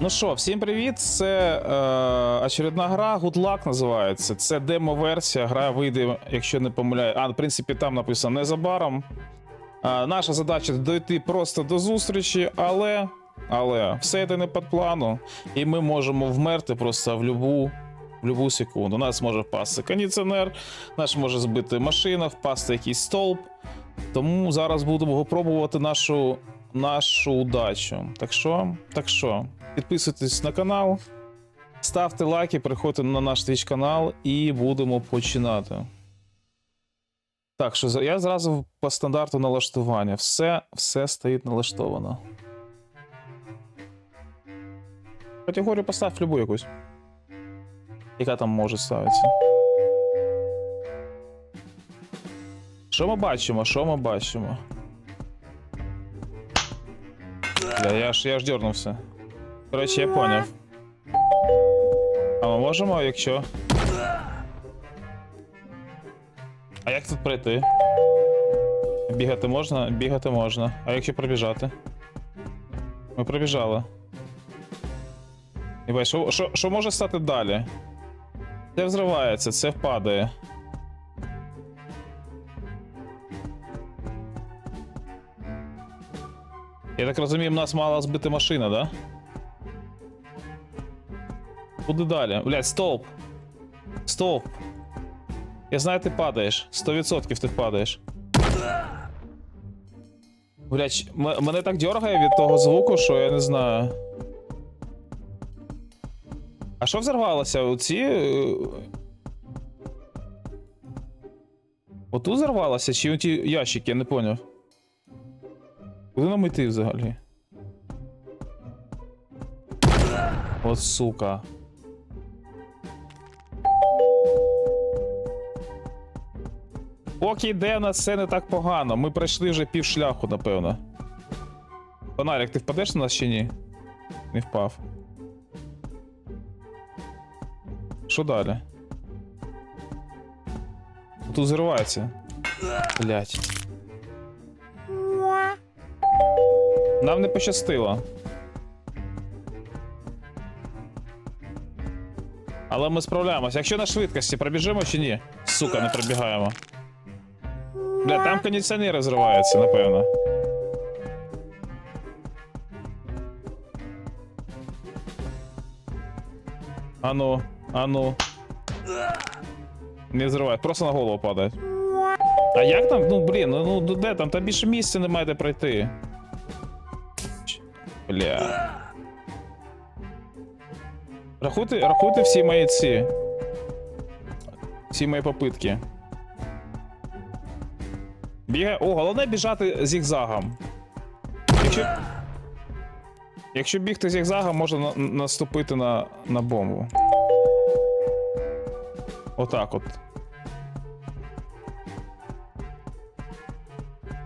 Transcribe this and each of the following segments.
Ну що, всім привіт! Це е, очередна гра Good Luck називається. Це демо-версія. Гра вийде, якщо не помиляю. А, в принципі, там написано незабаром. Е, наша задача дойти просто до зустрічі, але. Але все йде не під плану, і ми можемо вмерти просто в любу, в любу секунду. У нас може впасти кондиціонер, наш може збити машина, впасти якийсь стовп. Тому зараз будемо пробувати нашу, нашу удачу. Так що, так що, підписуйтесь на канал, ставте лайки, приходьте на наш твіч канал і будемо починати. Так, що я зразу по стандарту налаштування. Все, все стоїть налаштовано. Категорію постав любу якусь. Яка там може ставитися. Що ми бачимо? Що ми бачимо? Бля, я ж я ж дернувся. Коротше, я поняв. А ми можемо, якщо. А як тут пройти? Бігати можна? Бігати можна. А якщо пробіжати? Ми пробіжали. Ібай, що, що, що може стати далі? Це взривається, це впадає. Я так розумію, нас мала збити машина, да? Куди далі? Блять, стовп. Стовп. Я знаю, ти падаєш. 100% ти падаєш. Блять, мене так дергає від того звуку, що я не знаю. А що взорвалося? Оці. е, Отут взорвалося, чи оті ящики, я не поняв. Куди нам йти взагалі? От сука. Поки йде на це не так погано. Ми пройшли вже пів шляху, напевно. Фонарик, ти впадеш на нас чи ні? Не впав. Що далі? Тут зривається. Блять. Нам не пощастило. Але ми справляємося. Якщо на швидкості пробіжимо чи ні? Сука, не пробігаємо. Бля, там кондиціонер розривається, напевно. Ану, ану. Не зриває, просто на голову падає. А як там? Ну блін, ну, ну де там? Там більше місця немає де пройти. Бля. Рахуйте, рахуйте всі мої ці. Всі мої попитки. Бігає. О, головне біжати зігзагом. Якщо. Якщо бігти зігзагом, можна на- наступити на, на бомбу. Отак от.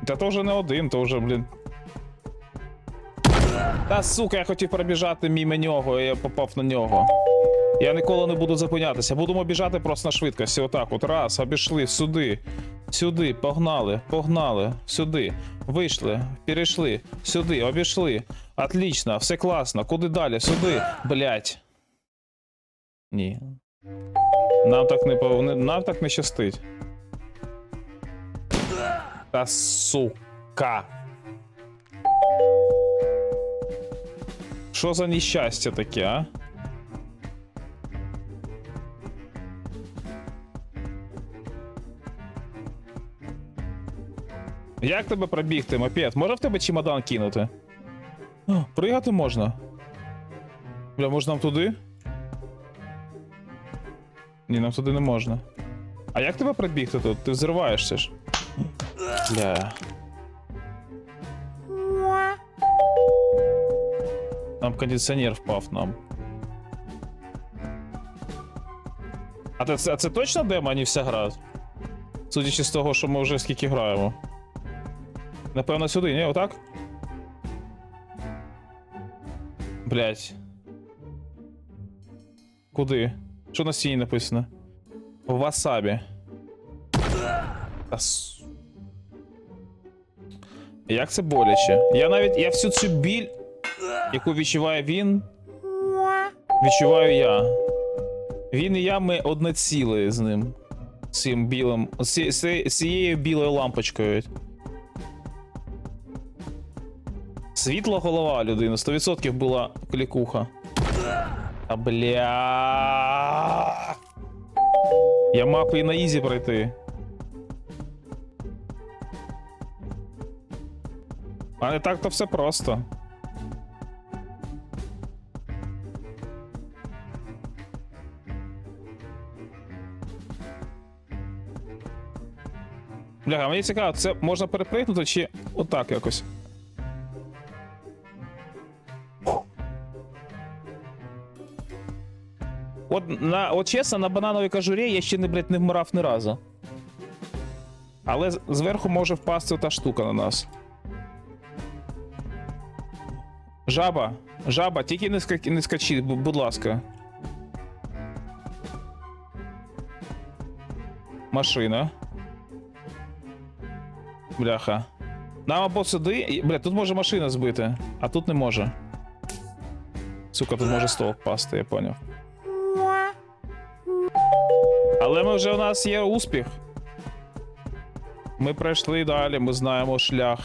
Та то вже не один, то вже, блін. Та сука, я хотів пробіжати мимо нього, і я попав на нього. Я ніколи не буду зупинятися. Будемо біжати просто на швидкості. Отак, от раз, обійшли сюди, сюди, погнали, погнали, сюди, вийшли, перейшли, сюди, обійшли. Отлично, все класно. Куди далі? Сюди. Блять. Ні. Нам так не пов... нам так не щастить. Та сука. Що за нещастя таке, а? Як тебе пробігти, мопед? Може в тебе чемодан кинути? О, Пригати можна. Бля, може нам туди? Ні, нам туди не можна. А як тебе пробігти тут? Ти взриваєшся ж. Бля. Там кондиціонер впав нам. А це, а це точно демо, а не вся гра? Судячи з того, що ми вже скільки граємо. Напевно, сюди, ні, отак? Блять. Куди? Що на стіні написано? Васабі. Та. Як це боляче? Я навіть. Я всю цю біль, яку відчуває він, Відчуваю я. Він і я, ми одне ціле з ним. Цим білим. З цією білою лампочкою. Світла голова людини. 100% була клікуха. А бля. Я мав і на ізі пройти. А не так то все просто. Бляха, мені цікаво, це можна перепригнути чи отак якось. От, на, от чесно, на банановій кажурі я ще не, блядь, не вмирав ні разу. Але зверху може впасти та штука на нас. Жаба, жаба, тільки не, ска... не скачи, будь ласка. Машина. Бляха. Нам або сюди. Бля, тут може машина збити, а тут не може. Сука, тут може стол впасти, я поняв. Але ми вже у нас є успіх. Ми пройшли далі, ми знаємо шлях.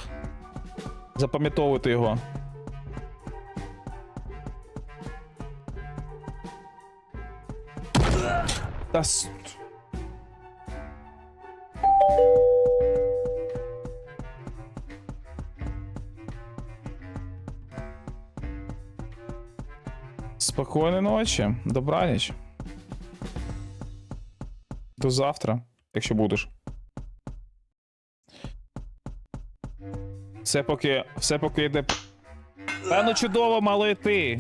Запам'ятовуйте його. Та. Спокійної ночі, добраніч. До завтра, якщо будеш. Все поки. Все поки йде. Та чудово мало йти.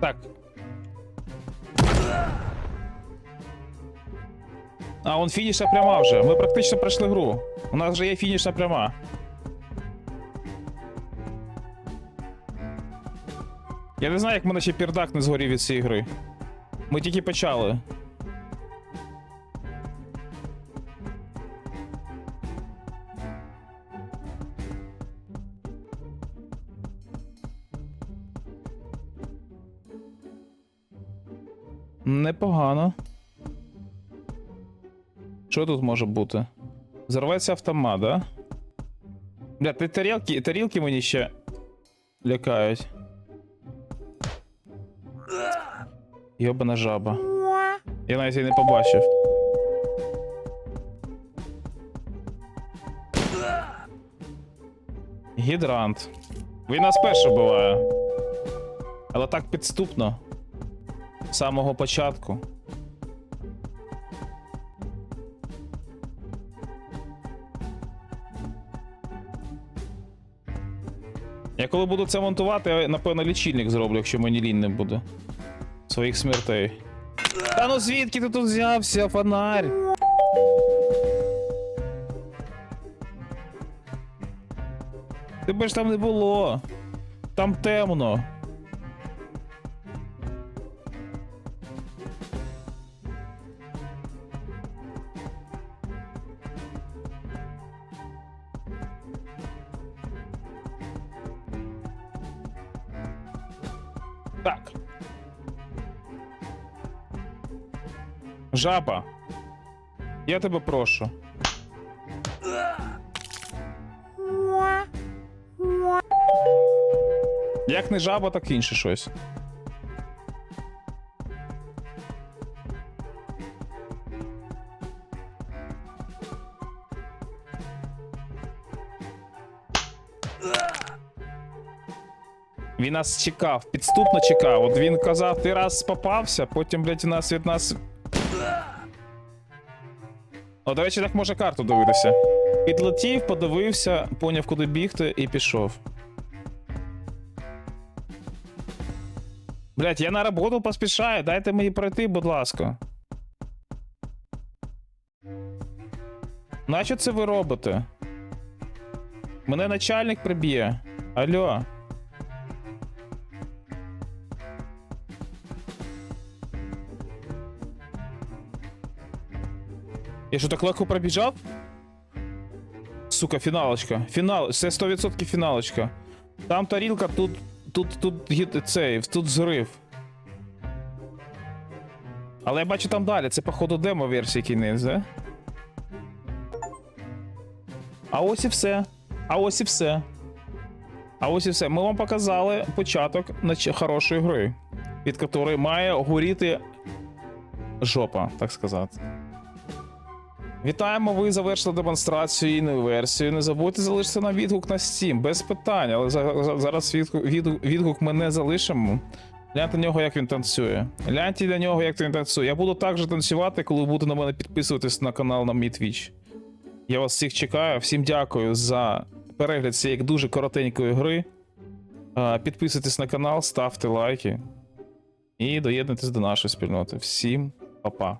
Так. А, он фінішна пряма вже. Ми практично пройшли гру. У нас вже є фінішна пряма. Я не знаю, як мене ще пердак не згорів від цієї гри. Ми тільки почали. Непогано. Що тут може бути? Зарветься автомат, да? Бля, ти тарілки, тарілки мені ще лякають. Йобана жаба. Я навіть її не побачив. Гідрант. Він нас перший буває. Але так підступно. Самого початку. Я коли буду це монтувати, я, напевно, лічильник зроблю, якщо мені лінь не буде. Своїх смертей. Та ну звідки ти тут взявся, фонарь? Тебе ж там не було. Там темно. Так. Жаба. Я тебе прошу. Як не жаба, так інше щось. Він нас чекав, підступно чекав. От він казав, ти раз попався, потім, блядь, у нас від нас. О, до речі, так може карту дивитися. Підлетів, подивився, поняв, куди бігти, і пішов. Блять, я на роботу поспішаю, дайте мені пройти, будь ласка. Нащо це ви робите? Мене начальник приб'є. Алло. Я що так легко пробіжав? Сука, фіналочка. Фінал, це 100% фіналочка. Там тарілка, тут. Тут, тут, цей, тут зрив. Але я бачу там далі, це походу демо-версія кінець, да? А ось і все. А ось і все. А ось і все. Ми вам показали початок хорошої гри, від якої має горіти жопа, так сказати. Вітаємо, ви завершили демонстрацію і версію. Не забудьте залишити нам відгук на Steam, без питань, але за- за- зараз відгук, відгук, відгук ми не залишимо. Гляньте на нього, як він танцює. Гляньте на нього, як він танцює. Я буду також танцювати, коли будете на мене підписуватись на канал на мій Twitch. Я вас всіх чекаю. Всім дякую за перегляд цієї дуже коротенької гри. Підписуйтесь на канал, ставте лайки і доєднуйтесь до нашої спільноти. Всім па-па.